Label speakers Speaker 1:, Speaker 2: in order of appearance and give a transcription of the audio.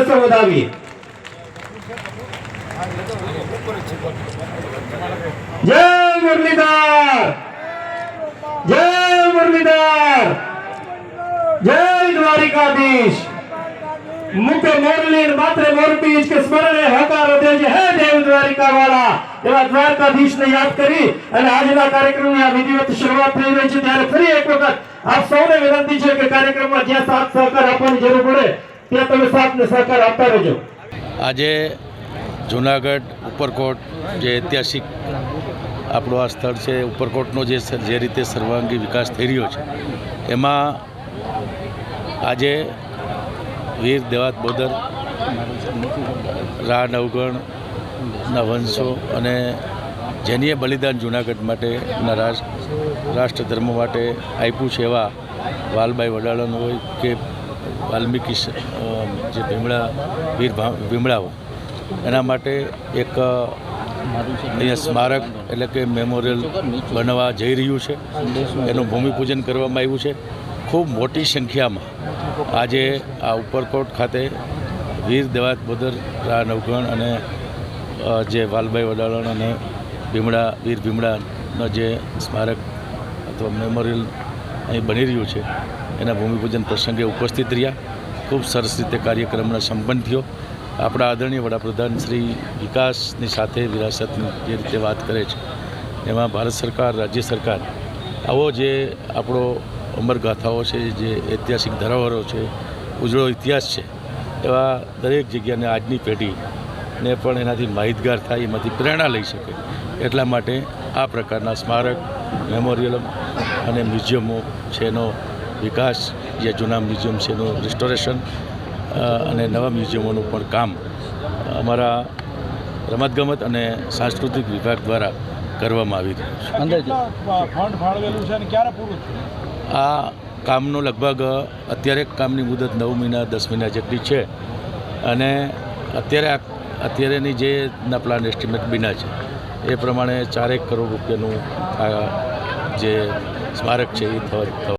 Speaker 1: પુષ્પગુચ્છ વધાવીએ. જય મુરલીધર! જય મુરલીધર! જય દ્વારિકાધીશ! મુકે મોરલી માત્ર મોરબી કે સ્મરણે હકારો દેજે હે દેવ દ્વારિકા વાળા એવા દ્વારકાધીશ ને યાદ કરી અને આજના કાર્યક્રમની આ વિધિવત શરૂઆત થઈ રહી છે. ત્યારે ફરી એક વખત આપ સૌને વિનંતી છે કે કાર્યક્રમમાં જ્યાં સાથ સહકાર આપવાની જરૂર પડે ત્યાં તમે સાથ સહકાર આપતા રહેજો.
Speaker 2: આજે જુનાગઢ ઉપરકોટ જે ઐતિહાસિક આપણું આ સ્થળ છે, ઉપરકોટનો જે જે રીતે સર્વાંગી વિકાસ થઈ રહ્યો છે, એમાં આજે વીર દેવાત બોદર રા નવગણના વંશો અને જેનીએ બલિદાન જુનાગઢ માટેના રાષ્ટ્ર રાષ્ટ્ર ધર્મ માટે આપ્યું છે એવા વાલબાઈ વડાળન હોય કે વાલ્મીકી જે ભીમડા, વીર ભીમળાઓ એના માટે એક અહીંયા સ્મારક એટલે કે મેમોરિયલ બનવા જઈ રહ્યું છે. એનું ભૂમિપૂજન કરવામાં આવ્યું છે. ખૂબ મોટી સંખ્યામાં આજે આ ઉપરકોટ ખાતે વીર દેવાત બોદર, રા નવગણ અને જે વાલભાઈ વડાળણ અને ભીમડા, વીર ભીમડાનો જે સ્મારક અથવા મેમોરિયલ અહીં બની રહ્યું છે. એના ભૂમિપૂજન પ્રસંગે ઉપસ્થિત રહ્યા. ખૂબ સરસ રીતે કાર્યક્રમનો સંપન્ન થયો આપણા આદરણીય વડાપ્રધાન શ્રી વિકાસની સાથે વિરાસતની જે રીતે વાત કરે છે. એમાં ભારત સરકાર, રાજ્ય સરકાર, આવો જે આપણો અમરગાથાઓ છે, જે ઐતિહાસિક ધરોહરો છે, ઉજળો ઇતિહાસ છે, એવા દરેક જગ્યાને આજની પેઢીને પણ એનાથી માહિતગાર થાય, એમાંથી પ્રેરણા લઈ શકે એટલા માટે આ પ્રકારના સ્મારક મેમોરિયલ અને મ્યુઝિયમો છે એનો વિકાસ જે જૂના મ્યુઝિયમ છે એનું રિસ્ટોરેશન અને નવા મ્યુઝિયમોનું પણ કામ અમારા રમતગમત અને સાંસ્કૃતિક વિભાગ દ્વારા કરવામાં આવી રહ્યું છે.
Speaker 3: ફંડ ફાળવેલું છે અને ક્યારે પૂરું થયું?
Speaker 2: આ કામનું લગભગ અત્યારે કામની મુદત નવ મહિના દસ મહિના જેટલી છે. અને અત્યારે અત્યારેની જે ના પ્લાન એસ્ટિમેટ બિના છે. એ પ્રમાણે ચારેક કરોડ રૂપિયાનું આ જે સ્મારક છે એ થવા